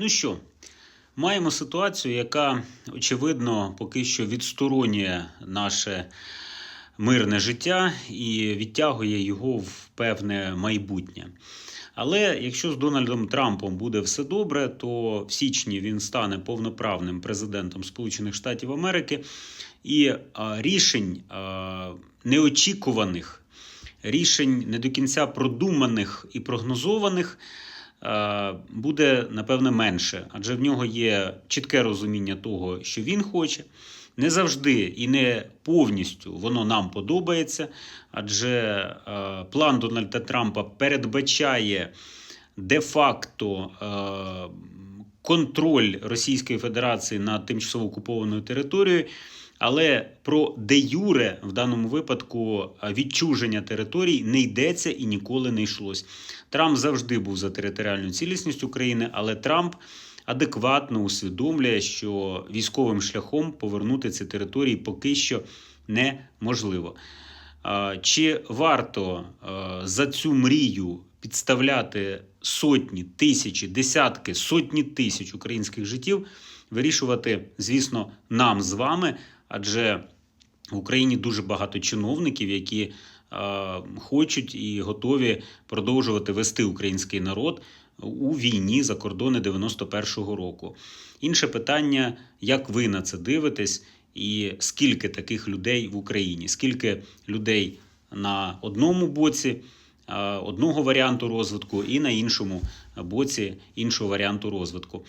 Ну що, маємо ситуацію, яка очевидно поки що відсторонює наше мирне життя і відтягує його в певне майбутнє. Але якщо з Дональдом Трампом буде все добре, то в січні він стане повноправним президентом Сполучених Штатів Америки, і рішень неочікуваних, рішень не до кінця продуманих і прогнозованих. Е, Буде напевне менше, адже в нього є чітке розуміння того, що він хоче. Не завжди і не повністю воно нам подобається, адже е, план Дональда Трампа передбачає де-факто е, контроль Російської Федерації над тимчасово окупованою територією. Але про де юре в даному випадку відчуження територій не йдеться і ніколи не йшлось. Трамп завжди був за територіальну цілісність України, але Трамп адекватно усвідомлює, що військовим шляхом повернути ці території поки що неможливо. Чи варто за цю мрію підставляти сотні, тисячі, десятки, сотні тисяч українських життів, вирішувати, звісно, нам з вами, адже в Україні дуже багато чиновників, які е, хочуть і готові продовжувати вести український народ у війні за кордони 91-го року. Інше питання, як ви на це дивитесь, і скільки таких людей в Україні, скільки людей на одному боці одного варіанту розвитку і на іншому боці іншого варіанту розвитку.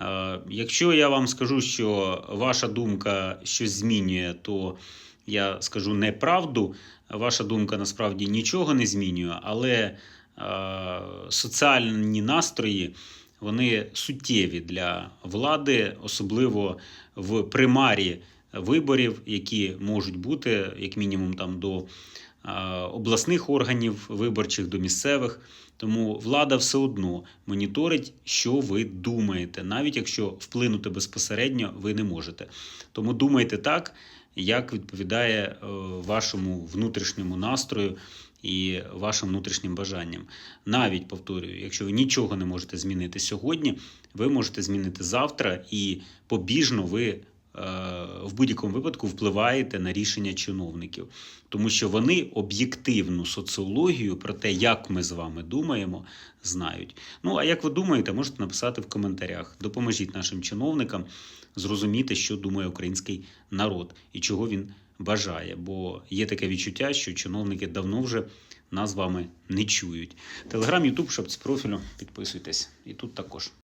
Е, Якщо я вам скажу, що ваша думка щось змінює, то я скажу неправду. Ваша думка насправді нічого не змінює, але е, соціальні настрої вони суттєві для влади, особливо в примарі виборів, які можуть бути як мінімум там до е, обласних органів виборчих, до місцевих. Тому влада все одно моніторить, що ви думаєте, навіть якщо вплинути безпосередньо ви не можете. Тому думайте так, як відповідає е, вашому внутрішньому настрою і вашим внутрішнім бажанням. Навіть повторюю, якщо ви нічого не можете змінити сьогодні, ви можете змінити завтра, і побіжно ви е, в будь-якому випадку впливаєте на рішення чиновників, тому що вони об'єктивну соціологію про те, як ми з вами думаємо, знають. Ну а як ви думаєте, можете написати в коментарях. Допоможіть нашим чиновникам зрозуміти, що думає український народ і чого він бажає. Бо є таке відчуття, що чиновники давно вже нас з вами не чують. Телеграм, Ютуб, шапці профілю, підписуйтесь. І тут також.